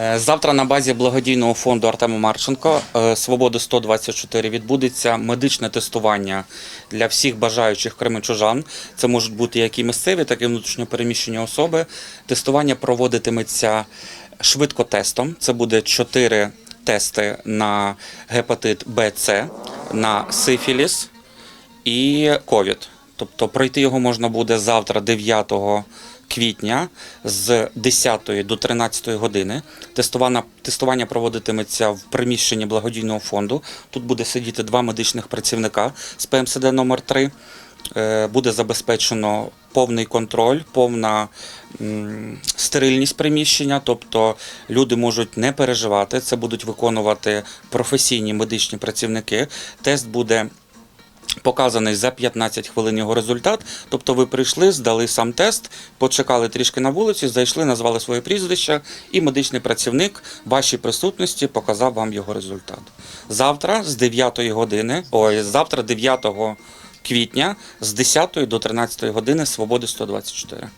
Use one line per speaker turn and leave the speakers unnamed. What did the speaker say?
Е, Завтра на базі благодійного фонду Артема Марченко е, Свободи 124 відбудеться медичне тестування для всіх бажаючих кременчужан. Це можуть бути як і місцеві, так і внутрішньопереміщені особи. Тестування проводитиметься швидкотестом. Це буде 4 тести на гепатит Б, С, на сифіліс і ковід. Тобто пройти його можна буде завтра, 9 квітня, з 10 до 13 години. Тестування, тестування проводитиметься в приміщенні благодійного фонду. Тут буде сидіти два медичних працівника з ПМСД номер 3 Е, Буде забезпечено повний контроль, повна стерильність приміщення, тобто люди можуть не переживати. Це будуть виконувати професійні медичні працівники. Тест буде показаний за 15 хвилин його результат. Тобто ви прийшли, здали сам тест, почекали трішки на вулиці, зайшли, назвали своє прізвище, і медичний працівник вашій присутності показав вам його результат. Завтра з 9 години, ой, завтра 9 квітня з 10 до 13 години Свободи 124.